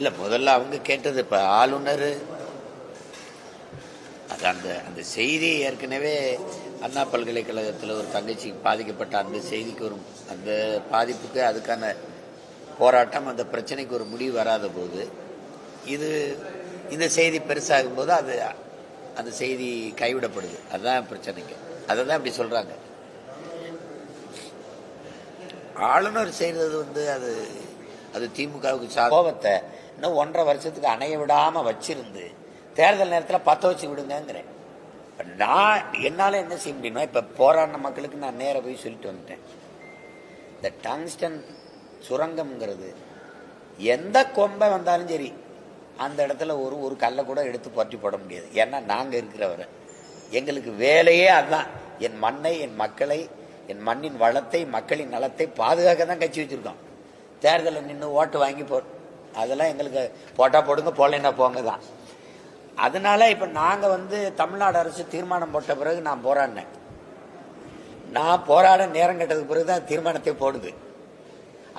இல்லை முதல்ல அவங்க கேட்டது இப்போ ஆளுநர். அது அந்த அந்த செய்தி ஏற்கனவே அண்ணா பல்கலைக்கழகத்தில் ஒரு தங்கச்சி பாதிக்கப்பட்ட அந்த செய்திக்கு ஒரு அந்த பாதிப்புக்கு அதுக்கான போராட்டம் அந்த பிரச்சனைக்கு ஒரு முடிவு வராத போது இது இந்த செய்தி பெருசாகும் போது அது அந்த செய்தி கைவிடப்படுது. அதுதான் பிரச்சனைக்கு அதை தான் அப்படி சொல்கிறாங்க ஆளுநர் செய்கிறது வந்து அது அது திமுகவுக்கு சா கோபத்தை இன்னும் ஒன்றரை வருஷத்துக்கு அணைய விடாமல் வச்சிருந்து தேர்தல் நேரத்தில் பற்ற வச்சு விடுங்கிறேன் நான் என்னால் என்ன செய்ய முடியும்னா இப்போ போராடின மக்களுக்கு நான் நேராக போய் சொல்லிட்டு வந்துட்டேன். இந்த டங்ஸ்டன் சுரங்கம்ங்கிறது எந்த கொம்பை வந்தாலும் சரி அந்த இடத்துல ஒரு ஒரு கல்லை கூட எடுத்து பற்றி போட முடியாது. ஏன்னா நாங்கள் இருக்கிறவரை. எங்களுக்கு வேலையே அதுதான். என் மண்ணை என் மக்களை என் மண்ணின் வளத்தை மக்களின் நலத்தை பாதுகாக்க தான் கட்சி வச்சுருக்கோம். தேர்தலில் நின்று ஓட்டு வாங்கி போ அதெல்லாம் எங்களுக்கு போட்டால் போடுங்க போடலைன்னா போங்க தான். அதனால இப்போ நாங்கள் வந்து தமிழ்நாடு அரசு தீர்மானம் போட்ட பிறகு நான் போராடினேன். நான் போராட நேரம் கட்டதுக்கு பிறகு தான் தீர்மானத்தை போடுது.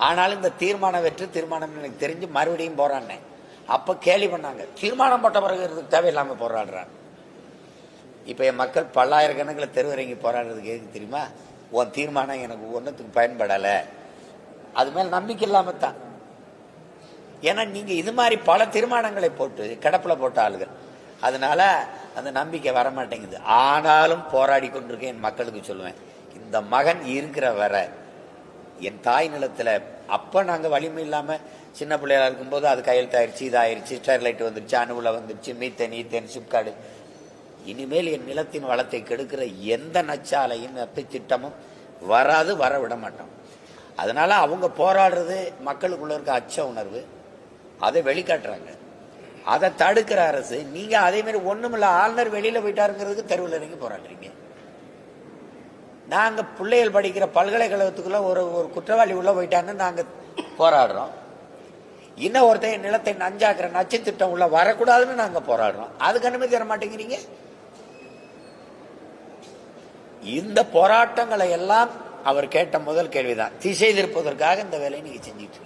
ஆனாலும் இந்த தீர்மானம் வெற்று தீர்மானம் எனக்கு தெரிஞ்சு மறுபடியும் போராடினேன். அப்போ கேலி பண்ணாங்க தீர்மானம் போட்ட பிறகு இதுக்கு தேவையில்லாமல் போராடுறாங்க இப்போ என் மக்கள் பல்லாயிரக்கணக்கில் தெருவரங்கி போராடுறதுக்கு எதுக்கு தெரியுமா? உன் தீர்மானம் எனக்கு ஒன்றுத்துக்கு பயன்படலை. அது மேல் நம்பிக்கை இல்லாமல் தான் ஏன்னா நீங்க இது மாதிரி பல தீர்மானங்களை போட்டு கிடப்பில் போட்ட ஆளுகள். அதனால அந்த நம்பிக்கை வர மாட்டேங்குது ஆனாலும் போராடி கொண்டிருக்கேன் என் மக்களுக்கு சொல்லுவேன் இந்த மகன் இருக்கிற வர என் தாய் நிலத்தில் அப்போ நாங்கள் வலிமை இல்லாமல் சின்ன பிள்ளையா இருக்கும்போது அது கையெழுத்தாயிருச்சு இதாயிருச்சு ஸ்டெர்லைட் வந்துருச்சு அணுவில் வந்துருச்சு மீத்தேன் ஈத்தேன் சிப்காடு. இனிமேல் என் நிலத்தின் வளத்தை கெடுக்கிற எந்த நச்சாலையும் நத்தை திட்டமும் வராது வர விட மாட்டோம். அதனால் அவங்க போராடுறது மக்களுக்குள்ள இருக்க அச்ச உணர்வு. அதை வெளிக்காட்டுறாங்க. அதை தடுக்கிற அரசு நீங்க அதே மாதிரி ஒண்ணுமில்ல ஆளுநர் வெளியில போயிட்டாருங்கிறதுக்கு தெருவில் இறங்கி போராடுறீங்க. நாங்க பிள்ளைகள் படிக்கிற பல்கலைக்கழகத்துக்குள்ள ஒரு ஒரு குற்றவாளி உள்ள போயிட்டாங்கன்னு நாங்க போராடுறோம். இன்னும் ஒருத்தன் நிலத்தை நஞ்சாக்குற நச்சு திட்டம் உள்ள வரக்கூடாதுன்னு நாங்க போராடுறோம். அதுக்கு அனுமதி தர மாட்டேங்கிறீங்க? இந்த போராட்டங்களை எல்லாம் அவர் கேட்ட முதல் கேள்விதான். திசை திருப்பதற்காக இந்த வேலையை நீங்க செஞ்சிட்டு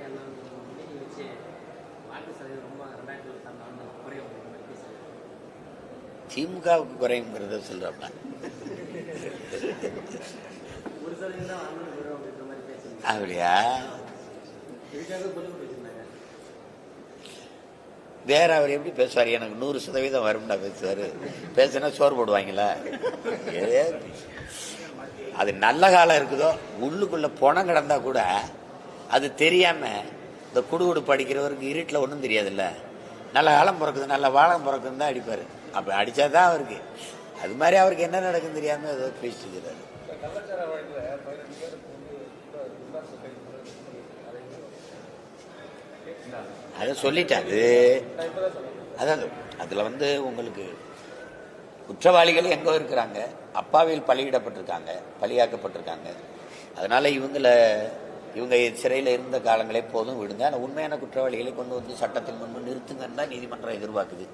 இருக்கீங்க திமுகவுக்கு குறையுங்கிறத சொல்றப்ப அப்படியா? வேற அவர் எப்படி பேசுவார்? எனக்கு நூறு சதவீதம் வரும்னா பேசுவார். பேசுனா சோறு போடுவாங்களா? அது நல்ல காலம் இருக்குதோ. உள்ளுக்குள்ள பணம் கிடந்தா கூட அது தெரியாம இந்த குடுகுடு படிக்கிறவருக்கு இருட்டில் ஒன்றும் தெரியாதுல்ல. நல்ல காலம் பிறக்குது நல்ல வாழம் பிறக்குதுன்னு தான் அடிப்பார். அப்போ அடிச்சாதான் அவருக்கு. அது மாதிரி அவருக்கு என்ன நடக்குன்னு தெரியாமல் ஏதோ பேசிட்டு அதை சொல்லிட்டாரு. அதான் அதில் வந்து உங்களுக்கு குற்றவாளிகள் எங்கோ இருக்கிறாங்க. அப்பாவில் பலியிடப்பட்டிருக்காங்க பலியாக்கப்பட்டிருக்காங்க. அதனால இவங்கள இவங்க சிறையில் இருந்த காலங்களே போதும் விடுங்க. ஆனால் உண்மையான குற்றவாளிகளை கொண்டு வந்து சட்டத்தின் முன்பு நிறுத்துங்கன்னு தான் நீதிமன்றம் எதிர்பார்க்குது.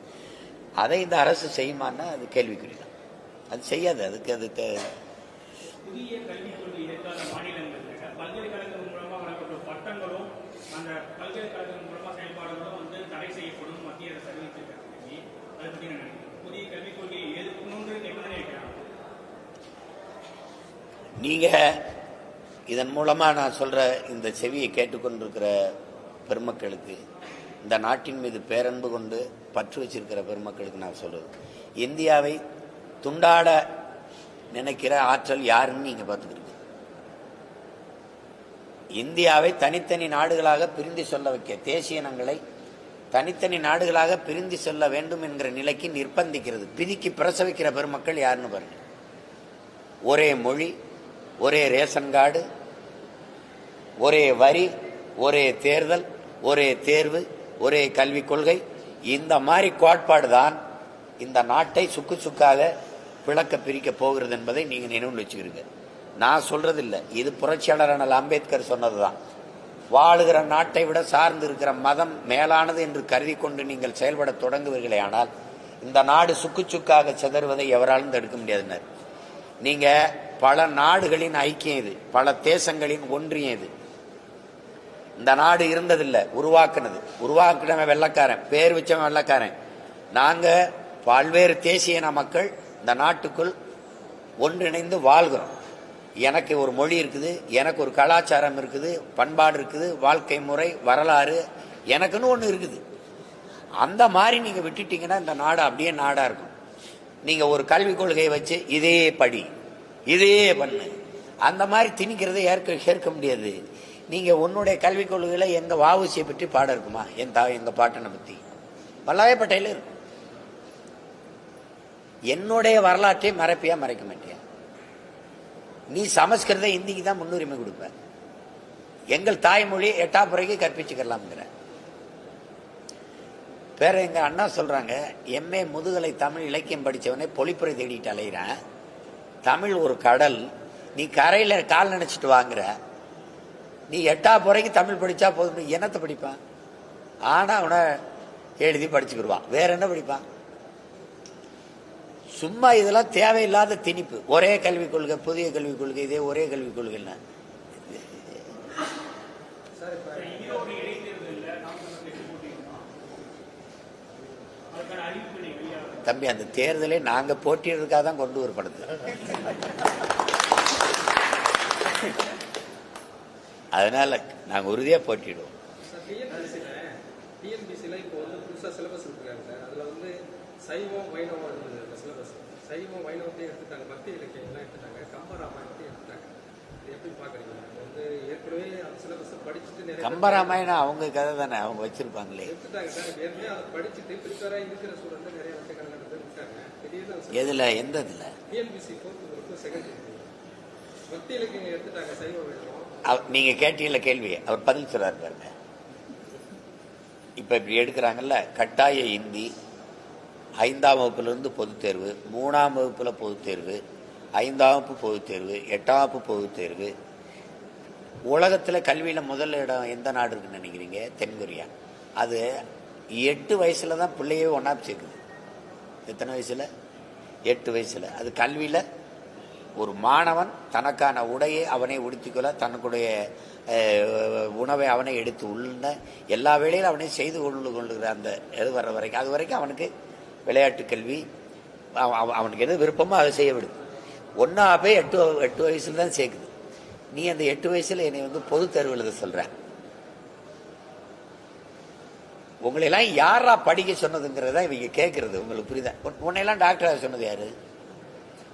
அதை இந்த அரசு செய்யுமான்னா அது கேள்விக்குறி தான் அது செய்யாது. அதுக்கு அதுக்கு புதிய இதன் மூலமாக நான் சொல்கிற இந்த செவியை கேட்டுக்கொண்டிருக்கிற பெருமக்களுக்கு இந்த நாட்டின் மீது பேரன்பு கொண்டு பற்று வச்சிருக்கிற பெருமக்களுக்கு நான் சொல்றது. இந்தியாவை துண்டாட நினைக்கிற ஆற்றல் யாருன்னு நீங்கள் பார்த்துக்கிறீங்க இந்தியாவை தனித்தனி நாடுகளாக பிரிந்து சொல்ல வைக்க தேசிய இனங்களை தனித்தனி நாடுகளாக பிரிந்து சொல்ல வேண்டும் என்கிற நிலைக்கு நிர்பந்திக்கிறது பிதிக்கு பிரசவிக்கிற பெருமக்கள் யாருன்னு பாருங்கள் ஒரே மொழி ஒரே ரேஷன் கார்டு ஒரே வரி ஒரே தேர்தல் ஒரே தேர்வு ஒரே கல்விக் கொள்கை. இந்த மாதிரி கோட்பாடு தான் இந்த நாட்டை சுக்கு சுக்காக பிளக்க பிரிக்க போகிறது என்பதை நீங்கள் நினைவு வச்சுக்கிறீங்க. நான் சொல்றது இல்லை இது புரட்சியாளர் அண்ணல் அம்பேத்கர் சொன்னதுதான். வாழுகிற நாட்டை விட சார்ந்து இருக்கிற மதம் மேலானது என்று கருதி கொண்டு நீங்கள் செயல்பட தொடங்குவீர்களே ஆனால் இந்த நாடு சுக்கு சுக்காக சிதறுவதை எவராலும் தடுக்க முடியாதுனர் நீங்கள் பல நாடுகளின் ஐக்கியம் இது பல தேசங்களின் ஒன்றியம் இது. இந்த நாடு இருந்ததில்லை உருவாக்குனது. உருவாக்குனவன் வெள்ளக்காரன் பேர் வச்சவன் வெள்ளக்காரன். நாங்கள் பல்வேறு தேசிய மக்கள் இந்த நாட்டுக்குள் ஒன்றிணைந்து வாழ்கிறோம். எனக்கு ஒரு மொழி இருக்குது எனக்கு ஒரு கலாச்சாரம் இருக்குது பண்பாடு இருக்குது வாழ்க்கை முறை வரலாறு எனக்குன்னு ஒன்று இருக்குது. அந்த மாதிரி நீங்கள் விட்டுட்டீங்கன்னா இந்த நாடு அப்படியே நாடாக இருக்கும். நீங்கள் ஒரு கல்விக் கொள்கையை வச்சு இதே படி இதே பண்ணு. அந்த மாதிரி திணிக்கிறதை ஏற்க ஏற்க முடியாது. நீங்கள் உன்னுடைய கல்விக் கொள்கையில் எங்கள் வாவுசியை பற்றி பாடம் இருக்குமா? என் தா எங்கள் பாட்டனை பற்றி வல்லவே பட்டையில் இருக்கும். என்னுடைய வரலாற்றை மறைப்பியா மறைக்க மாட்டியா? நீ சமஸ்கிருத இந்திக்கு தான் முன்னுரிமை கொடுப்ப. எங்கள் தாய்மொழி எட்டாம் பிறகு கற்பிச்சுக்கலாம்ங்கிற. வேற எங்க அண்ணா சொல்றாங்க எம்ஏ முதுகலை தமிழ் இலக்கியம் படித்தவனே பொழிப்புரை தேடிட்டு அலையிறான். தமிழ் ஒரு கடல். நீ கரையில் கால் நினைச்சிட்டு வாங்குற. நீ எட்டா பிறகு தமிழ் படிச்சா போதும் என்னத்தை படிப்பான் ஆனா அவனை எழுதி படிச்சுக்கிடுவான் வேற என்ன படிப்பான் சும்மா இதெல்லாம் தேவையில்லாத திணிப்பு. ஒரே கல்விக் கொள்கை புதிய கல்விக் கொள்கை இதே ஒரே கல்விக் கொள்கைன்னா. தம்பி அந்த தேர்தலை நாங்க போட்டியிடுறதுக்காக தான் கொண்டு வரப்படுது அதனால நாங்க உறுதியா போட்டிடுவோம். டிஎன்பிசியில் இப்போ வந்து புதுசாக சிலபஸ் இருக்காங்க சார். அதில் வந்து சைவம் வைணவம் இருந்தது அந்த சிலபஸ் சைவம் வைணவத்தையும் எடுத்துட்டாங்க. பக்தி இலக்கியங்கள்லாம் எடுத்துட்டாங்க. கம்பராமாயணத்தையும் எடுத்துட்டாங்க. எப்படி பார்க்குறீங்க? வந்து ஏற்கனவே அந்த சிலபஸை படிச்சுட்டு நிறைய கம்பராமாயணம் அவங்க கதை தானே அவங்க வச்சிருப்பாங்களே. எடுத்துட்டாங்க சார். ஏற்கனவே அதை படிச்சுட்டு ப்ரிப்பேராக இருக்கிற ஸ்டூடெண்ட் நிறைய பேர் இருக்காங்க திடீர்னு எதுல எந்த இதுல டிஎன்பிசி ஃபோர்த்து குரூப் செகண்ட் பக்தி இலக்கியங்கள் எடுத்துட்டாங்க சைவ வைணவம். நீங்கள் நீங்க கேள்வி அவர் பதில் சொல்றாரு பாருங்க. இப்ப இப்படி எடுக்கிறாங்கல்ல கட்டாய இந்தி ஐந்தாம் வகுப்புல இருந்து பொதுத் தேர்வு மூணாம் வகுப்புல பொதுத் தேர்வு ஐந்தாம் வகுப்பு பொதுத் தேர்வு எட்டாம் வகுப்பு பொதுத் தேர்வு. உலகத்துல கல்வியில முதல் இடம் எந்த நாடு இருக்குன்னு நினைக்கிறீங்க? தென்கொரியா அது எட்டு வயசுல தான் பிள்ளையே ஒன்றா சேர்க்குது எத்தனை வயசுல? எட்டு வயசுல. அது கல்வியில ஒரு மாணவன் தனக்கான உடையை அவனை உடுத்திக்கொள்ள தனக்குடைய உணவை அவனை எடுத்து உள்ள எல்லா வேலையிலும் அவனை செய்து கொண்டு கொள்கிற அந்த இது வர்ற வரைக்கும். அது வரைக்கும் அவனுக்கு விளையாட்டு கல்வி அவனுக்கு எது விருப்பமோ அதை செய்ய விடுது ஒன்றா போய் எட்டு எட்டு வயசுல தான் சேர்க்குது. நீ அந்த எட்டு வயசில் என்னை வந்து பொது தேர்வு எழுத சொல்கிற உங்களையெல்லாம் யாரா படிக்க சொன்னதுங்கிறத இவங்க கேட்கறது உங்களுக்கு புரியுதா? உன்னையெல்லாம் டாக்டராக சொன்னது யாரு?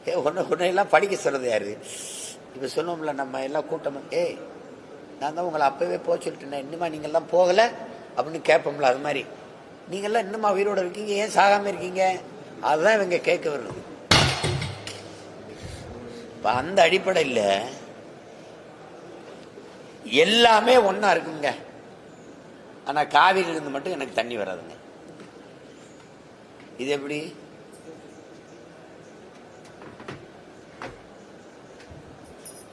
உன்னை உன்னையெல்லாம் படிக்க சொல்றது யாரு? இப்ப சொல்லுவோம்ல நம்ம எல்லாம் கூட்டம் ஏய் நான் தான் உங்களை அப்பவே போக சொல்லிட்டேன் இன்னுமா நீங்கெல்லாம் போகல? அப்படின்னு கேட்போம்ல அது மாதிரி. நீங்கெல்லாம் இன்னுமா உயிரோட இருக்கீங்க? ஏன் சாகாம இருக்கீங்க? அதுதான் இவங்க கேட்க வருது அந்த அடிப்படையில் எல்லாமே ஒன்றா இருக்குங்க. ஆனால் காவிரியிலிருந்து மட்டும் எனக்கு தண்ணி வராதுங்க. இது எப்படி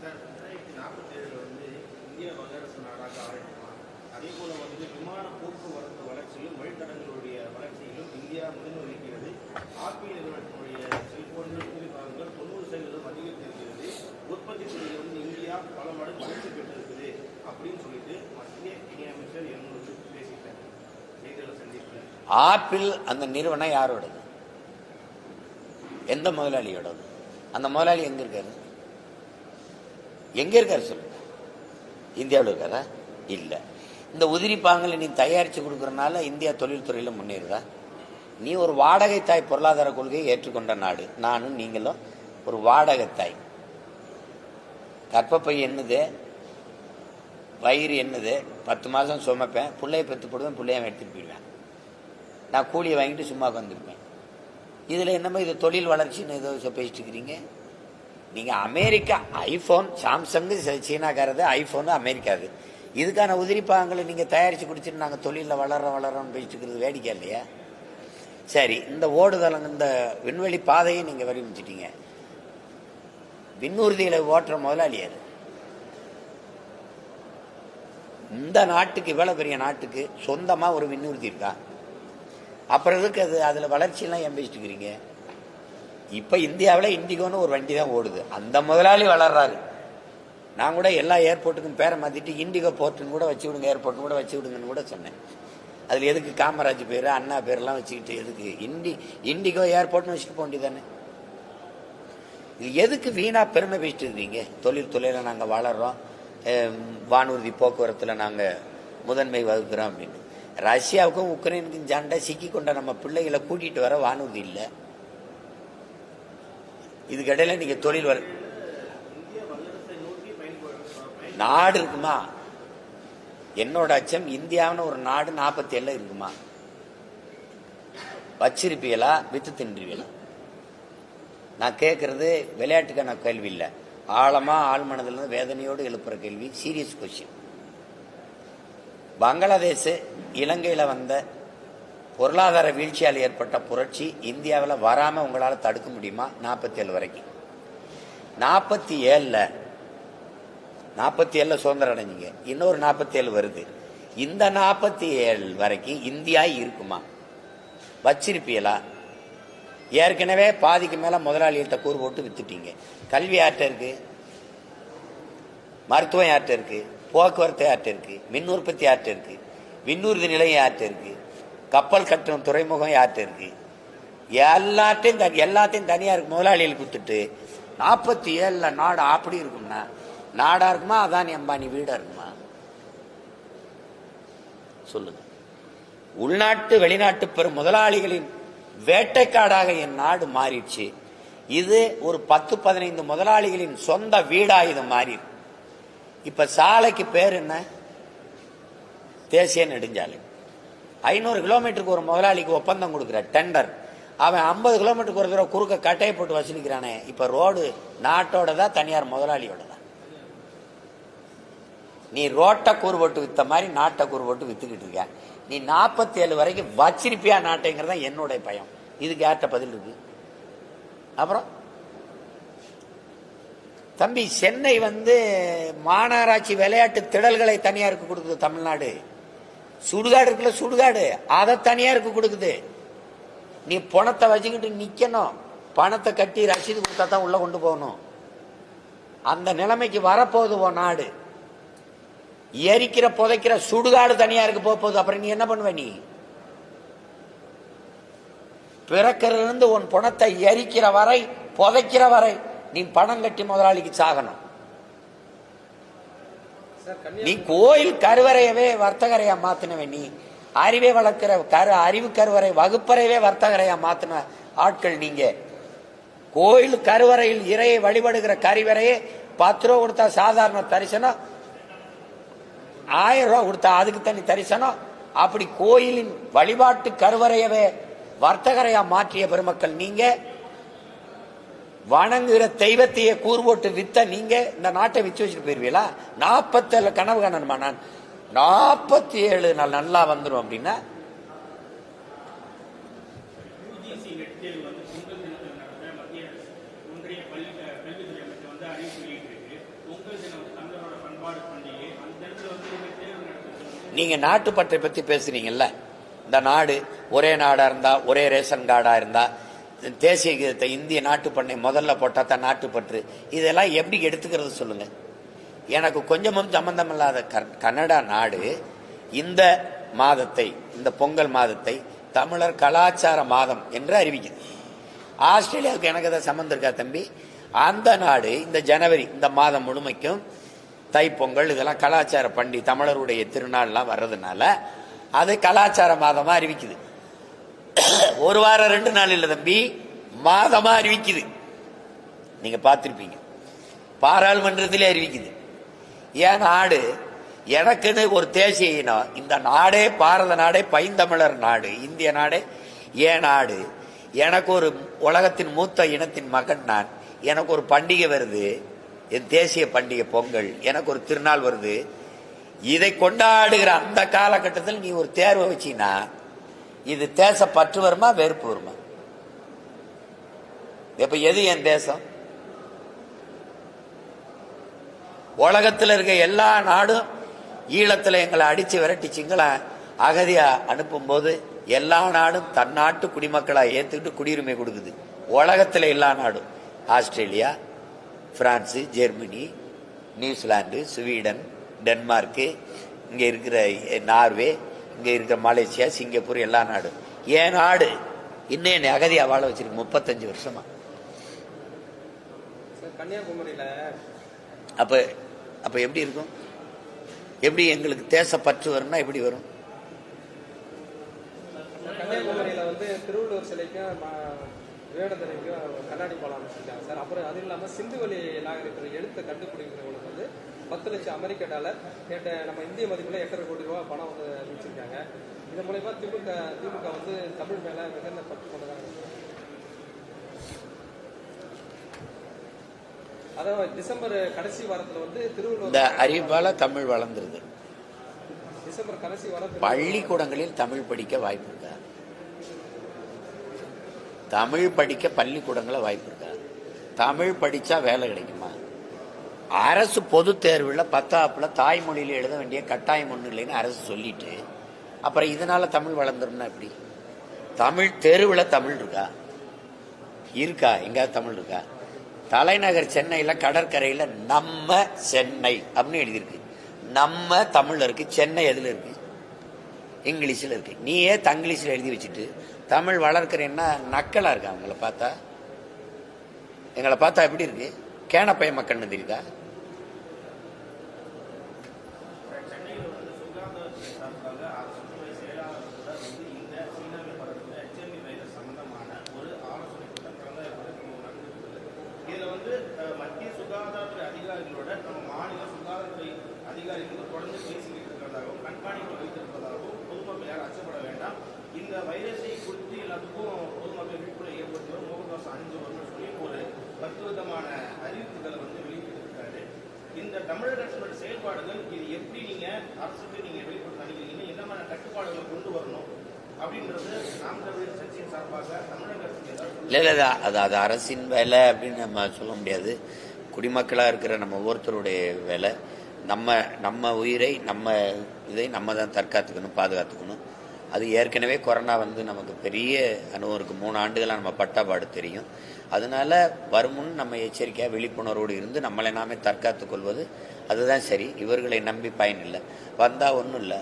ரெண்டாயிரத்தி நாற்பத்தி ஏழுல வந்து இந்தியா வல்லரசு நாடாக ஆரம்பிக்கலாம் அதே போல வந்து விமான போக்குவரத்து வளர்ச்சியிலும் வழித்தடங்களுடைய வளர்ச்சியிலும் இந்தியா முதல் வகிக்கிறது ஆப்பிள் நிறுவனத்தினுடைய செல்போன்கள் குறிப்பாக தொண்ணூறு சதவீதம் அதிகரித்திருக்கிறது. உற்பத்தி துறையில் வந்து இந்தியா பல மடங்கு வளர்ச்சி பெற்றிருக்குது அப்படின்னு சொல்லிட்டு மத்திய இணையமைச்சர் என்னோடு பேசிட்டார் செய்தியாளர் சந்திப்பில் ஆப்பிள் அந்த நிறுவனம் யாரோடது? எந்த முதலாளியோடது? அந்த முதலாளி எங்க இருக்காரு? எங்க இருக்காரு சொல்லுங்க. இந்தியாவில் இருக்காரா? இல்லை. இந்த உதிரி பாகங்களை நீ தயாரித்து கொடுக்குறனால இந்தியா தொழில்துறையில் முன்னேறுதா? நீ ஒரு வாடகை தாய் பொருளாதார கொள்கையை ஏற்றுக்கொண்ட நாடு. நானும் நீங்களும் ஒரு வாடகை தாய் கற்பப்பை என்னது? வயிறு என்னது? பத்து மாதம் சுமப்பேன். பிள்ளைய பெற்று போடுவேன் பிள்ளைய எடுத்துகிட்டு போயிடுவேன். நான் கூலியை வாங்கிட்டு சும்மா உட்காந்துருப்பேன் இதில் என்னமோ இது தொழில் வளர்ச்சின்னு ஏதோ பேசிட்டு இருக்கிறீங்க? நீங்கள் அமெரிக்கா ஐஃபோன் சாம்சங்கு சீனாக்காரது ஐஃபோனு அமெரிக்காது. இதுக்கான உதிரிப்பாகங்களை நீங்கள் தயாரித்து குடிச்சிட்டு நாங்கள் தொழிலில் வளர வளரோன்னு பேசிட்டு இருக்கிறது வேடிக்கை இல்லையா? சரி இந்த ஓடுதளம் இந்த விண்வெளி பாதையை நீங்கள் வடிவமைச்சிட்டீங்க. விண்ணூர்திகளை ஓட்டுற முதலாளி இந்த நாட்டுக்கு இவ்வளோ பெரிய நாட்டுக்கு சொந்தமாக ஒரு விண்ணூர்தி இருக்கா? அப்புறம் எதுக்கு அது அதில் வளர்ச்சியெல்லாம் ஏன் இருக்கிறீங்க இப்போ இந்தியாவில் இண்டிகோன்னு ஒரு வண்டி தான் ஓடுது. அந்த முதலாளி வளர்றாரு. நான் கூட எல்லா ஏர்போர்ட்டுக்கும் பேரை மாற்றிட்டு இண்டிகோ போர்ட்டுன்னு கூட வச்சு விடுங்க ஏர்போர்ட்னு கூட வச்சு விடுங்கன்னு கூட சொன்னேன். அதில் எதுக்கு காமராஜ் பேர் அண்ணா பேர்லாம் வச்சுக்கிட்டு எதுக்கு? இண்டி இண்டிகோ ஏர்போர்ட்னு வச்சுட்டு போக வேண்டியதானே இது எதுக்கு வீணாக பெருமை பேசிட்டு இருக்கீங்க? தொழில் நாங்கள் வளர்கிறோம் வானூர்தி போக்குவரத்தில் நாங்கள் முதன்மை வகுக்கிறோம் அப்படின்னு. ரஷ்யாவுக்கும் உக்ரைனுக்கும் சண்டை சிக்கி கொண்ட நம்ம பிள்ளைகளை கூட்டிகிட்டு வர வானூர்தி இல்லை. இதுக்கிடையில் நீங்கள் தொழில் வர நாடு இருக்குமா? என்னோட அச்சம் இந்தியாவுன்னு ஒரு நாடு நாற்பத்தி ஏழுல இருக்குமா? வச்சிருப்பீங்களா? வித்து தின்றுவீங்களா நான் கேட்கறது விளையாட்டுக்கான கேள்வி இல்லை. ஆழமா ஆழ்மனதிலிருந்து வேதனையோடு எழுப்புற கேள்வி சீரியஸ் கொஸ்டின் பங்களாதேஷ் இலங்கையில் வந்த பொருளாதார வீழ்ச்சியால் ஏற்பட்ட புரட்சி இந்தியாவில் வராமல் உங்களால் தடுக்க முடியுமா? நாற்பத்தி ஏழு வரைக்கும். நாற்பத்தி ஏழில் நாற்பத்தி ஏழில் சுதந்திரம் அடைஞ்சிங்க. இன்னொரு நாற்பத்தி ஏழு வருது. இந்த நாற்பத்தி ஏழு வரைக்கும் இந்தியா இருக்குமா? வச்சிருப்பீங்களா? ஏற்கனவே பாதிக்கு மேலே முதலாளிகிட்ட கூறு போட்டு வித்துட்டீங்க. கல்வி யார்கிட்ட இருக்கு? மருத்துவம் யார்கிட்ட இருக்கு? போக்குவரத்து யார்கிட்ட இருக்கு? மின் உற்பத்தி யார்கிட்ட இருக்கு? விண்ணூர்தி நிலையம் யார்கிட்ட இருக்கு? கப்பல் கட்டணம் துறைமுகம் யார்கிட்ட இருக்கு? எல்லாத்தையும் தனி- எல்லாத்தையும் தனியாருக்கு முதலாளிகளுக்கு கொடுத்துட்டு நாற்பத்தி ஏழில் நாடு அப்படி இருக்கும்னா நாடா இருக்குமா? அதானி அம்பானி வீடா இருக்குமா? சொல்லுங்க. உள்நாட்டு வெளிநாட்டு பெரும் முதலாளிகளின் வேட்டைக்காடாக என் நாடு மாறிடுச்சு. இது ஒரு பத்து பதினைந்து முதலாளிகளின் சொந்த வீடா இது மாறி. இப்ப சாலைக்கு பேர் என்ன? தேசிய நெடுஞ்சாலை. ஐநூறு கிலோமீட்டருக்கு ஒரு முதலாளிக்கு ஒப்பந்தம் கொடுக்குற டெண்டர். அவன் ஐம்பது கிலோமீட்டருக்கு ஒரு தடவை குறுக்க கட்டையை போட்டு வசூலிக்கிறானே இப்ப ரோடு நாட்டோட தான் தனியார் முதலாளியோட தான் நீ ரோட்டை கூறு போட்டு வித்த மாதிரி நாட்டை கூறு போட்டு வித்துக்கிட்டு இருக்க. நீ நாற்பத்தி ஏழு வரைக்கும் வச்சிருப்பியா நாட்டைங்கிறது தான் என்னுடைய பயம். இதுக்கு யார்கிட்ட பதில் இருக்கு? அப்புறம்? தம்பி சென்னை வந்து மாநகராட்சி விளையாட்டு திடல்களை தனியாருக்கு கொடுக்குது தமிழ்நாடு. சுடுகாடு இருக்குல்ல சுடுகாடு. அதை தனியாருக்கு கொடுக்குது. நீ பணத்தை வச்சுக்கிட்டு நிக்கணும். பணத்தை கட்டி ரசீது கொடுத்தா தான் உள்ள கொண்டு போகணும். அந்த நிலைமைக்கு வரப்போகுது உன் நாடு. எரிக்கிற புதைக்கிற சுடுகாடு தனியாருக்கு போக போகுது அப்புறம் நீ என்ன பண்ணுவ நீ? பிறக்கிறதுல இருந்து உன் பணத்தை எரிக்கிற வரை புதைக்கிற வரை நீ பணம் கட்டி முதலாளிக்கு சாகணும். நீ கோயில் கருவறையவே வர்த்தகரையா மாத்தினவன் நீ. அறிவை வளர்க்கிற கரு அறிவு கருவறை வகுப்பறையவே வர்த்தகரையா மாத்தின ஆட்கள் நீங்க. கோயில் கருவறையில் இறையை வழிபடுகிற கருவறையே பத்து ரூபா கொடுத்தா சாதாரண தரிசனம் ஆயிரம் ரூபா கொடுத்தா அதுக்கு தனி தரிசனம். அப்படி கோயிலின் வழிபாட்டு கருவறையவே வர்த்தகரையா மாற்றிய பெருமக்கள் நீங்க. வணங்குகிற தெய்வத்தையே கூறு வித்த நீங்க. இந்த நாட்டை விச்சு வச்சுட்டு போயிருவீங்களா? நாற்பத்தேழு கனவு காணணுமா நான்? நாற்பத்தி ஏழு நாள் நல்லா வந்துடும் அப்படின்னா. ஒன்றிய பள்ளி கல்வித்துறை அமைச்சர் வந்து அறிவிப்பு நீங்கள் நீங்க நாட்டுப்பற்றை பத்தி பேசுறீங்கல்ல? இந்த நாடு ஒரே நாடா இருந்தா ஒரே ரேஷன் கார்டா இருந்தா தேசிய கீதத்தை இந்திய நாட்டுப்பண்ணை முதல்ல போட்டால் தான் நாட்டுப்பற்று இதெல்லாம் எப்படி எடுத்துக்கிறது சொல்லுங்க. எனக்கு கொஞ்சமும் சம்பந்தம் இல்லாத கனடா நாடு இந்த மாதத்தை இந்த பொங்கல் மாதத்தை தமிழர் கலாச்சார மாதம் என்று அறிவிக்குது. ஆஸ்திரேலியாவுக்கு எனக்கு அதை சம்மந்தம் இருக்கா தம்பி? அந்த நாடு இந்த ஜனவரி இந்த மாதம் முழுமைக்கும் தைப்பொங்கல் இதெல்லாம் கலாச்சார பண்டி தமிழருடைய திருநாள்லாம் வர்றதுனால அது கலாச்சார மாதமாக அறிவிக்குது. ஒரு வாரம் ரெண்டு நாள் இல்லை தம்பி மாதமாக அறிவிக்குது. நீங்கள் பார்த்துருப்பீங்க. பாராளுமன்றத்திலே அறிவிக்குது. ஏன் நாடு எனக்குன்னு ஒரு தேசிய இனம் இந்த நாடே பாரத நாடே பைந்தமிழர் நாடு இந்திய நாடே ஏன் நாடு? எனக்கு ஒரு உலகத்தின் மூத்த இனத்தின் மகன் நான். எனக்கு ஒரு பண்டிகை வருது. என் தேசிய பண்டிகை பொங்கல். எனக்கு ஒரு திருநாள் வருது. இதை கொண்டாடுகிற அந்த காலகட்டத்தில் நீ ஒரு தேர்வை வச்சினா இது தேச பற்று வருமா வெறுப்பு வருமா? இப்ப எது என் தேசம்? உலகத்துல இருக்க எல்லா நாடும் ஈழத்துல எங்களை அடிச்சு விரட்டிச்சிங்களா அகதியா அனுப்பும்போது எல்லா நாடும் தன் நாட்டு குடிமக்களா ஏத்துக்கிட்டு குடியுரிமை கொடுக்குது. உலகத்துல எல்லா நாடும். Australia France Germany New Zealand Sweden Denmark இங்கே இருக்கிற நார்வே இங்கே இருக்கிற மலேசியா சிங்கப்பூர் எல்லா நாடும் ஏன் நாடு? இன்னும் என்னை அகதியாக வாழ வச்சிருக்கு முப்பத்தஞ்சு வருஷமா. கன்னியாகுமரியில அப்போ அப்போ எப்படி இருக்கும்? எப்படி எங்களுக்கு தேசப்பற்று வரும்னா எப்படி வரும்? கன்னியாகுமரியில வந்து திருவள்ளுவர் சிலைக்கும் விவேகானந்தருக்கும் கண்ணாடி பாலம் அமைச்சிருக்காங்க சார். அப்புறம் அது இல்லாம சிந்துவெளி நாகரிகத்தில் எழுத்தை கண்டுபிடிக்கிறவங்களுக்கு வந்து பத்து லட்சம் அமெரிக்க டாலர். கேட்ட நம்ம இந்திய மதிப்புல எட்டரை கோடி ரூபாய் பணம் வந்து அறிவிச்சிருக்காங்க இதன் மூலயமா திமுக திமுக வந்து தமிழ் மேல மிகுந்த பற்று கொண்டதாக. அதாவது டிசம்பர் கடைசி வாரத்துல வந்து இந்த திருவள்ளுவர் அறிவால தமிழ் வளர்ந்துருது. டிசம்பர் கடைசி வாரம் பள்ளிக்கூடங்களில் தமிழ் படிக்க வாய்ப்பு தமிழ் படிக்க பள்ளிக்கூடங்களில் வாய்ப்பு இருக்கா? தமிழ் படித்தா வேலை கிடைக்குமா? அரசு பொது தேர்வில் பத்தாப்பில் தாய்மொழியில் எழுத வேண்டிய கட்டாயம் ஒன்றும் இல்லைன்னு அரசு சொல்லிட்டு அப்புறம் இதனால் தமிழ் வளர்ந்துரும்னா எப்படி? தமிழ் தெருவில் தமிழ் இருக்கா? இருக்கா? எங்கேயாவது தமிழ் இருக்கா? தலைநகர் சென்னையில் கடற்கரையில் நம்ம சென்னை அப்படின்னு எழுதியிருக்கு. நம்ம தமிழில் இருக்குது சென்னை எதில் இருக்குது இங்கிலீஷில் இருக்குது நீயே தங்கிலீஷில் எழுதி வச்சுட்டு தமிழ் வளர்க்குறேன்னா நக்கலா இருக்கா அவங்கள பார்த்தா? எங்களை பார்த்தா எப்படி இருக்கு? கேனப்பைய மக்கள்னு தெரியுதா? அதிகாரிகள் தொடர்ந்து பேசிக்கிட்டு இருக்கிறதாகவும் கண்காணிப்பு வைத்திருப்பதாகவும் பொதுமக்கள் யாரும் அச்சப்பட வேண்டாம். இந்த வைரஸை குறித்து எல்லாத்துக்கும் பொதுமக்கள் விழிப்புணர்வு ஏற்படுத்தி வரும் முகக்கவசம் அணிந்து வரணும்னு சொல்லி ஒரு பத்து விதமான அறிவிப்புகளை வந்து வெளியிட்டிருக்காரு. இந்த தமிழக அரசோட செயல்பாடுகள் இது எப்படி நீங்க அரசுக்கு நீங்க வெளிப்படுத்த அணிக்கிறீங்க என்ன மாதிரி கட்டுப்பாடுகளை கொண்டு வரணும் அப்படின்றது நாம் தமிழர் கட்சியின் சார்பாக தமிழக அரசுக்கு இல்லை இல்லை அது அது அரசின் வேலை அப்படின்னு நம்ம சொல்ல முடியாது. குடிமக்களாக இருக்கிற நம்ம ஒவ்வொருத்தருடைய வேலை. நம்ம நம்ம உயிரை நம்ம இதை நம்ம தான் தற்காத்துக்கணும் பாதுகாத்துக்கணும். அது ஏற்கனவே கொரோனா வந்து நமக்கு பெரிய அனுபவம் இருக்குது மூணு ஆண்டுகளாக நம்ம பட்டாபாடு தெரியும். அதனால வருமுன் நம்ம எச்சரிக்கையாக விழிப்புணர்வோடு இருந்து நம்மளை நாமே தற்காத்துக் கொள்வது அதுதான் சரி. இவர்களை நம்பி பயன் இல்லை. வந்தால் ஒன்றும் இல்லை.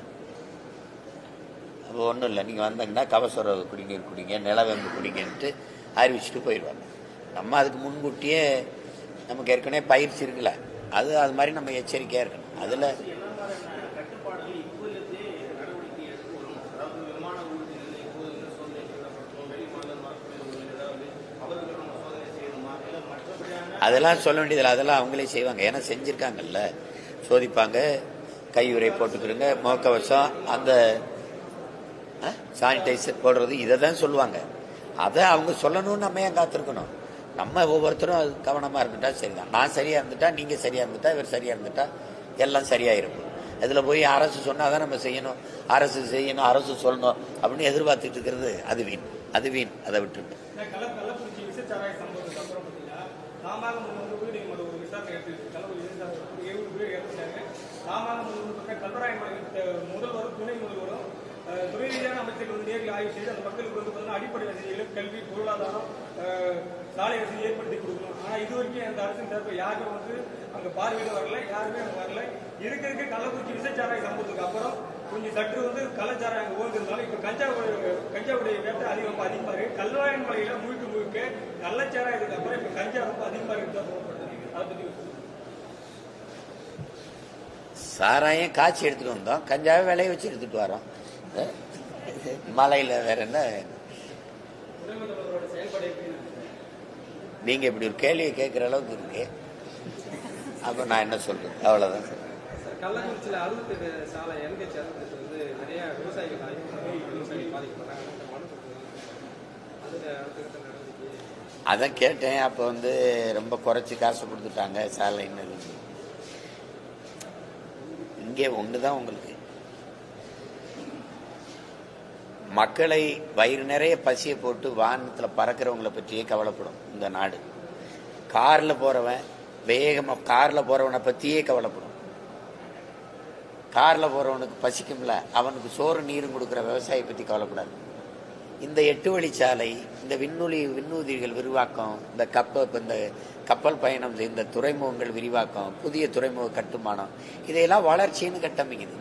அப்போ ஒன்றும் இல்லை. நீங்கள் வந்தீங்கன்னா கவசர குடிநீர் குடிங்க நிலவேம்பு குடிங்கன்ட்டு அறிவிச்சுட்டு போயிடுவாங்க. நம்ம அதுக்கு முன்கூட்டியே நமக்கு ஏற்கனவே பயிற்சி இருக்குல்ல. அது அது மாதிரி நம்ம எச்சரிக்கையாக இருக்கணும். அதில் என்ன மாதிரியான கட்டுப்பாடுகள் இப்போதே நடவடிக்கை எடுத்து வரும் அதாவது விமான ஊழியர்கள் இப்போது வந்து சோதனை செய்யப்பட்டோம் வெளி மாநிலம் வரக்கூடியவர்கள் ஏதாவது அவர்கள் நம்ம சோதனை செய்யணுமா இல்லை மற்றபடியான அதெல்லாம் சொல்ல வேண்டியதில்லை. அதெல்லாம் அவங்களே செய்வாங்க. ஏன்னா செஞ்சுருக்காங்கல்ல. சோதிப்பாங்க. கையுறை போட்டுக்கிறோங்க முகக்கவசம் அந்த சானிடைசர் போடுறது இதை தான் சொல்லுவாங்க. அதை அவங்க சொல்லணும்னு நம்ம ஏன் காத்திருக்கணும்? நம்ம ஒவ்வொருத்தரும் அது கவனமாக இருந்துட்டா சரிதான். நான் சரியாக இருந்துட்டா நீங்கள் சரியாக இருந்துட்டா இவர் சரியாக இருந்துட்டா எல்லாம் சரியாயிருக்கும் அதில் போய் அரசு சொன்னால் தான் நம்ம செய்யணும். அரசு செய்யணும் அரசு சொல்லணும் அப்படின்னு எதிர்பார்த்துட்டு இருக்கிறது. அது வீண். அது வீண். அதை விட்டுட்டு இந்த கள்ள கள்ளக்குறிச்சி விசச்சாராய சம்பவத்துக்கு அப்புறம் பார்த்தீங்கன்னா தாமாக முன் வந்து நீதிமன்றம் ஒரு விசாரணை எடுத்து கள்ளக்குறிச்சி ஒரு ஏழு பேர் இறந்துட்டாங்க தாமாக பக்கம் கல்வராயன் முதல்வரும் துணை முதல்வரும் துணை ரீதியான அமைச்சர்கள் வந்து நேரில் ஆய்வு செய்து அந்த மக்களுக்கு வந்து பார்த்தீங்கன்னா அடிப்படை வசதிகளும் கல்வி பொருளாதாரம் சாலை வசதி ஏற்படுத்தி கொடுக்கணும். ஆனால் இது வரைக்கும் அந்த அரசின் தரப்பு யாரும் வந்து அங்கே பார்வையிட வரல யாருமே அங்கே வரல. இருக்க இருக்க கள்ளக்குறிச்சி விசைச்சாராய சம்பவத்துக்கு அப்புறம் கொஞ்சம் சற்று வந்து கள்ளச்சாராயம் அங்கே இருந்தாலும் இப்போ கஞ்சா கஞ்சாவுடைய வேட்டை அதிகம் ரொம்ப அதிகமாக கல்வாயன் மலையில முழுக்க முழுக்க கள்ளச்சாராயத்துக்கு அப்புறம் இப்போ கஞ்சா ரொம்ப அதிகமாக இருக்கு தான் சொல்லப்படுது அதை பற்றி சாராயம் காய்ச்சி எடுத்துட்டு வந்தோம். கஞ்சாவை விளைய வச்சு எடுத்துட்டு வரோம். மலையில வேற என்ன? துணை முதல்வரோட செயல்பாடு எப்படி நீங்க இப்படி ஒரு கேள்வியை கேட்குற அளவுக்கு இருக்கு. அப்ப நான் என்ன சொல்றது? அவ்வளவுதான். சார், கள்ளக்குறிச்சியில் அறுபத்தெட்டு சாலை என்கேஜ் அறுபத்தெட்டு வந்து நிறைய விவசாயிகள் பாதிக்கப்படுறாங்க. அதை அதான் கேட்டேன். அப்போ வந்து ரொம்ப குறைச்சி காசு கொடுத்துட்டாங்க சாலைன்னு இங்கே ஒன்று தான் உங்களுக்கு. மக்களை வயிறு நிறைய பசியை போட்டு வானத்தில் பறக்கிறவங்கள பற்றியே கவலைப்படும் இந்த நாடு. காரில் போகிறவன் வேகமாக காரில் போகிறவனை பற்றியே கவலைப்படும். காரில் போகிறவனுக்கு பசிக்கும்ல அவனுக்கு சோறு நீரும் கொடுக்குற விவசாயியை பற்றி கவலைப்படாது இந்த எட்டு வழிச்சாலை இந்த விண்ணுளி விண்ணூதிகள் விரிவாக்கம் இந்த கப்ப இந்த கப்பல் பயணம் இந்த துறைமுகங்கள் விரிவாக்கம் புதிய துறைமுக கட்டுமானம் இதையெல்லாம் வளர்ச்சின்னு கட்டமைக்குது.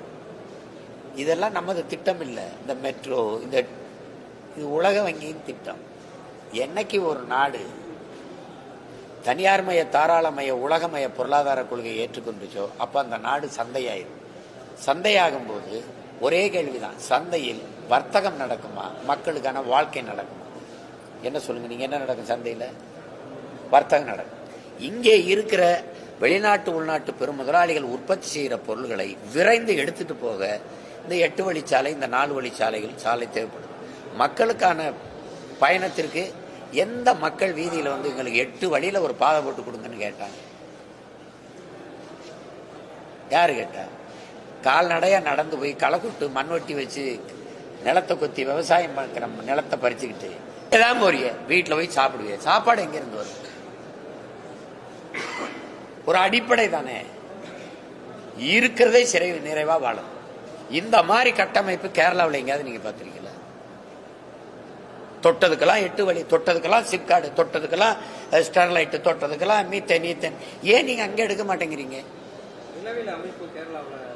இதெல்லாம் நமது திட்டம் இல்லை இந்த மெட்ரோ இந்த இது உலக வங்கியின் திட்டம். என்னைக்கு ஒரு நாடு தனியார்மய தாராளமய உலகமய பொருளாதார கொள்கையை ஏற்றுக்கொண்டுச்சோ அப்போ அந்த நாடு சந்தையாயிரும். சந்தையாகும் போது ஒரே கேள்விதான். சந்தையில் வர்த்தகம் நடக்குமா? மக்களுக்கான வாழ்க்கை நடக்குமா? என்ன சொல்லுங்க நீங்க என்ன நடக்கும் சந்தையில்? வர்த்தகம் நடக்கும். இங்கே இருக்கிற வெளிநாட்டு உள்நாட்டு பெரும் முதலாளிகள் உற்பத்தி செய்கிற பொருள்களை விரைந்து எடுத்துட்டு போக இந்த எட்டு வழிச்சாலை இந்த நாலு வழிச்சாலைகள் சாலை தேவைப்படும். மக்களுக்கான பயணத்திற்கு எந்த மக்கள் வீதியில் வந்து எங்களுக்கு எட்டு வழியில் ஒரு பாதை போட்டு கொடுங்கன்னு கேட்டாங்க. யார் கேட்டா? கால்நடையாக நடந்து போய் களை கொட்டு மண்வெட்டி வச்சு நிலத்தை கொத்தி விவசாயம் பார்க்குற நிலத்தை பறிச்சுக்கிட்டு ஏதாவது ஒரு வீட்டில் போய் சாப்பிடுவிய. சாப்பாடு எங்கேருந்து வரும்? ஒரு அடிப்படை தானே. இருக்கிறதே சிறை நிறைவா வாழும். இந்த மாதிரி கட்டமைப்பு கேரளாவில் எங்கேயாவது நீங்க பார்த்துருக்கீங்களா? தொட்டதுக்கெல்லாம் எட்டு வழி தொட்டதுக்கெல்லாம் சிப்காடு தொட்டதுக்கெல்லாம் ஸ்டெர்லைட்டு தொட்டதுக்கெல்லாம் மீத்தன் மீத்தன் ஏன் நீங்க அங்கே எடுக்க மாட்டேங்கிறீங்க? அமைப்பு கேரளாவில்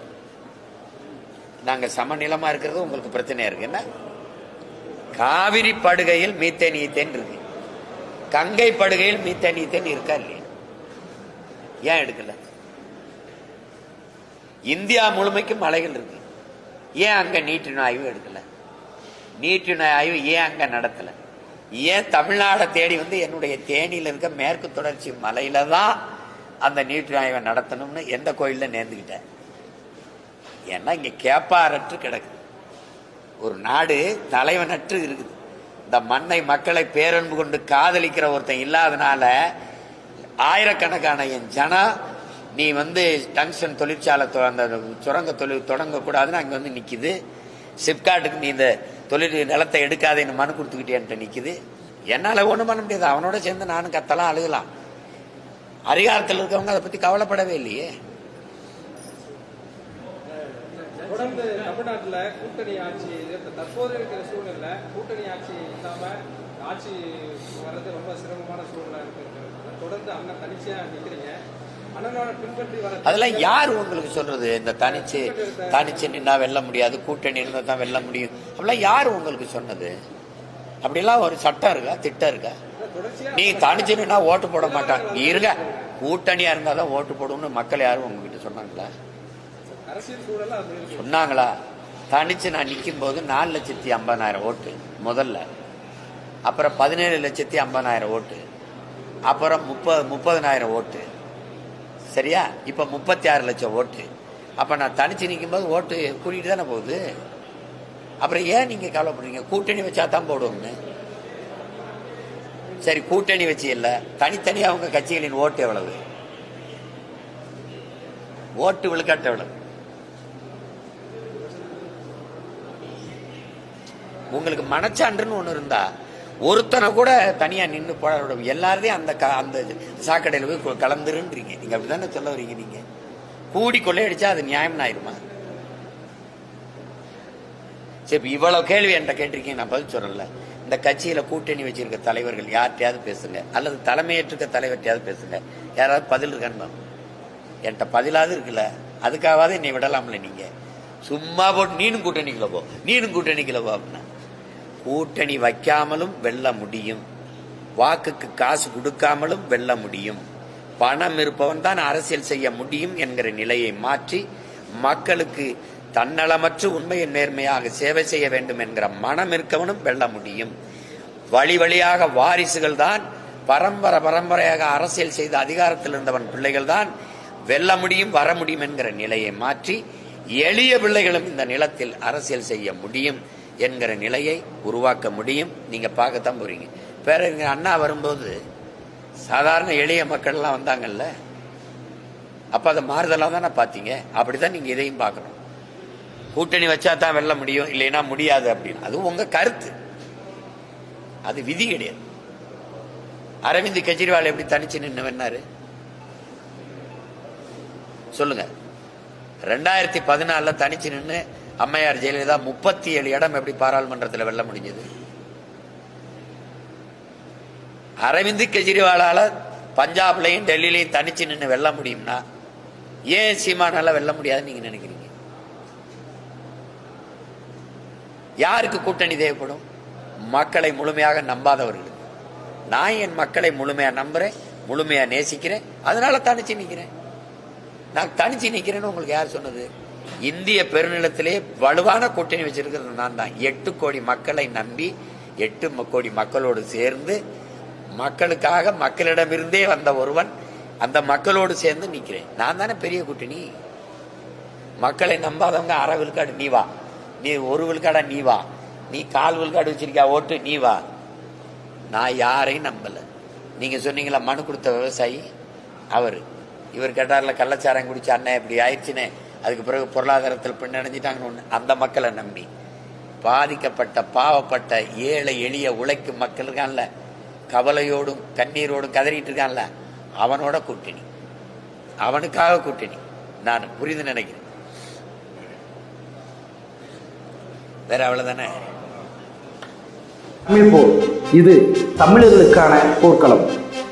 நாங்க சமநிலமா இருக்கிறது உங்களுக்கு பிரச்சனையா இருக்கு. என்ன? காவிரி படுகையில் மீத்தேன் ஈத்தேன் இருக்கு. கங்கை படுகையில் மீத்தேன் ஈத்தேன் இருக்கா இல்லையா? ஏன் எடுக்கல? இந்தியா முழுமைக்கும் மலைகள் இருக்கு. ஏன் அங்க நீட்டின ஆய்வு எடுக்கல? நீட்டின ஆய்வு ஏன் அங்க நடத்தல? ஏன் தமிழ்நாடை தேடி வந்து என்னுடைய தேனியில் இருக்க மேற்கு தொடர்ச்சி மலையில தான் அந்த நீட்டு ஆய்வை நடத்தணும்னு எந்த கோயிலில் நேர்ந்துக்கிட்டேன் ஏன்னா இங்கே கேப்பாரற்று கிடக்குது ஒரு நாடு தலைவனற்று இருக்குது. இந்த மண்ணை மக்களை பேரன்பு கொண்டு காதலிக்கிற ஒருத்தன் இல்லாதனால ஆயிரக்கணக்கான என் ஜனம் நீ வந்து டங்ஷன் தொழிற்சாலை தொ- அந்த சுரங்க தொழில் தொடங்கக்கூடாதுன்னு அங்கே வந்து நிற்கிது சிப்காட்டுக்கு நீ இந்த தொழில் நிலத்தை எடுக்காதேன்னு மனு கொடுத்துக்கிட்டேன்ட்டு நிற்கிது என்னால் ஒன்றும் பண்ண முடியாது. அவனோட சேர்ந்து நானும் கத்தலாம் அழுகலாம். அதிகாரத்தில் இருக்கவங்க அதை பற்றி கவலைப்படவே இல்லையே. தொடர்ந்து தமிழ்நாட்டில் கூட்டணி ஆட்சி தற்போது இருக்கிற சூழ்நிலை கூட்டணி ஆட்சி இல்லாம ஆட்சி வர்றது ரொம்ப சிரமமான சூழ்நிலை இருக்கு தொடர்ந்து அண்ணன் தனிச்சையா நிக்கிறீங்க. அதெல்லாம் யார் உங்களுக்கு சொல்றது? இந்த தனிச்சு தனிச்சு நின்னா வெல்ல முடியாது கூட்டணி இருந்தா தான் வெல்ல முடியும். அப்படிலாம் யார் உங்களுக்கு சொன்னது? அப்படிலாம் ஒரு சட்டம் இருக்கா? திட்டம் இருக்கா? நீ தனிச்சு நின்னா ஓட்டு போட மாட்டான் நீ இருக்க கூட்டணியா இருந்தாதான் ஓட்டு போடும்னு மக்கள் யாரும் உங்ககிட்ட சொன்னாங்களா அரசியல் சூழல் அப்படி இருக்கு சொன்னாங்களா? தனிச்சு நான் நிற்கும் போது நாலு லட்சத்தி ஐம்பதாயிரம் ஓட்டு முதல்ல. அப்புறம் பதினேழு லட்சத்தி ஐம்பதாயிரம் ஓட்டு. அப்புறம் முப்பது முப்பதனாயிரம் ஓட்டு. சரியா? இப்போ முப்பத்தி ஆறு லட்சம் ஓட்டு. அப்போ நான் தனிச்சு நிற்கும் போது ஓட்டு கூட்டிகிட்டு தானே போகுது? அப்புறம் ஏன் நீங்கள் கவலைப்படுறீங்க? கூட்டணி வச்சா தான் போடுவோம்னு. சரி கூட்டணி வச்சு இல்லை. தனித்தனியாக அவங்க கட்சிகளின் ஓட்டு எவ்வளவு? ஓட்டு விழுக்காட்டு எவ்வளவு? உங்களுக்கு மனச்சான்றுன்னு ஒன்று இருந்தா ஒருத்தனை கூட தனியாக நின்று போட எல்லாரையும் அந்த க- அந்த சாக்கடையில் போய் கலந்துருன்றீங்க கலந்துருன்றீங்க. அப்படி அப்படிதானே சொல்ல வரீங்க நீங்கள் கூடி கொள்ளையடிச்சா அது நியாயம் ஆயிருமா? சரி இப்போ இவ்வளோ கேள்வி என்கிட்ட கேட்டிருக்கீங்க நான் பதில் சொல்லல. இந்த கட்சியில் கூட்டணி வச்சிருக்க தலைவர்கள் யார்கிட்டயாவது பேசுங்க. அல்லது தலைமையேற்றிருக்க தலைவர்கிட்டையாவது பேசுங்க. யாராவது பதில் இருக்கான்னு என்கிட்ட பதிலாவது இருக்குல்ல. அதுக்காகவாது என்னை விடலாம்ல நீங்கள் சும்மா போட்டு நீனும் கூட்டணிக்குள்ள போ. நீனும் கூட்டணிக்குள்ள போ அப்படின்னா. கூட்டணி வைக்காமலும் வெல்ல முடியும். வாக்குக்கு காசு கொடுக்காமலும் வெல்ல முடியும். பணம் இருப்பவன் தான் அரசியல் செய்ய முடியும் என்கிற நிலையை மாற்றி மக்களுக்கு தன்னலமற்று உண்மையின் நேர்மையாக சேவை செய்ய வேண்டும் என்கிற மனம் இருக்கவனும் வெல்ல முடியும். வழி வழியாக வாரிசுகள் தான் பரம்பரை பரம்பரையாக அரசியல் செய்த அதிகாரத்தில் இருந்தவன் பிள்ளைகள் தான் வெல்ல முடியும் வர முடியும் என்கிற நிலையை மாற்றி எளிய பிள்ளைகளும் இந்த நிலத்தில் அரசியல் செய்ய முடியும். என்கிற நிலையை உருவாக்க முடியும். நீங்க பார்க்கத்தான் போறீங்க. பேரறிஞர் அண்ணா வரும்போது சாதாரண எளிய மக்கள்லாம் வந்தாங்கல்ல? அப்ப அதை மாறுதலா தானே பார்த்தீங்க? அப்படிதான் நீங்க இதையும் பார்க்கணும். கூட்டணி வச்சா தான் வெல்ல முடியும் இல்லைன்னா முடியாது அப்படின்னு. அது உங்க கருத்து. அது விதி கிடையாது. அரவிந்த் கெஜ்ரிவால் எப்படி தனிச்சு நின்று வேணாரு சொல்லுங்க. ரெண்டாயிரத்தி பதினாலுல தனிச்சு நின்று அம்மையார் ஜெயலலிதா முப்பத்தி ஏழு இடம் எப்படி பாராளுமன்றத்தில் வெல்ல முடிஞ்சது? அரவிந்த் கெஜ்ரிவாலால் பஞ்சாப்லையும் டெல்லியிலையும் தனிச்சு நின்று வெல்ல முடியும்னா ஏன் சீமானால வெல்ல முடியாதுன்னு நீங்க நினைக்கிறீங்க? யாருக்கு கூட்டணி தேவைப்படும்? மக்களை முழுமையாக நம்பாதவர்கள் நான் என் மக்களை முழுமையா நம்புறேன் முழுமையா நேசிக்கிறேன் அதனால தனிச்சு நிற்கிறேன் நான் தனிச்சு நிற்கிறேன்னு உங்களுக்கு யார் சொன்னது? இந்திய பெருநிலத்திலே வலுவான கூட்டணி வச்சிருக்கிறது நான் தான். எட்டு கோடி மக்களை நம்பி எட்டு கோடி மக்களோடு சேர்ந்து மக்களுக்காக மக்களிடமிருந்தே வந்த ஒருவன் அந்த மக்களோடு சேர்ந்து நிற்கிறேன். நான் தானே பெரிய கூட்டணி. மக்களை நம்பாதவங்க அரை விழுக்காடு நீ வா. நீ ஒரு விழுக்காடா நீ வா. நீ கால் விழுக்காடு வச்சிருக்கியா ஓட்டு நீ வா. நான் யாரையும் நம்பல. நீங்கள் சொன்னீங்களா மனு கொடுத்த விவசாயி? அவர். இவர் கேட்டார்ல கள்ளச்சாரம் குடிச்ச அண்ணன் இப்படி ஆயிடுச்சுன்னு. அதுக்கு பிறகு பொருளாதாரத்தில் பின்னடைஞ்சிட்டாங்கன்னு ஒன்று அந்த மக்களை நம்பி. பாதிக்கப்பட்ட பாவப்பட்ட ஏழை எளிய உழைக்கும் மக்கள் இருக்கான்ல. கவலையோடும் கண்ணீரோடும் கதறிட்டு இருக்கான்ல. அவனோட கூட்டணி. அவனுக்காக கூட்டணி. நான் புரிந்து நினைக்கிறேன். வேற அவ்வளவுதானே? போர். இது தமிழர்களுக்கான போர்க்களம்.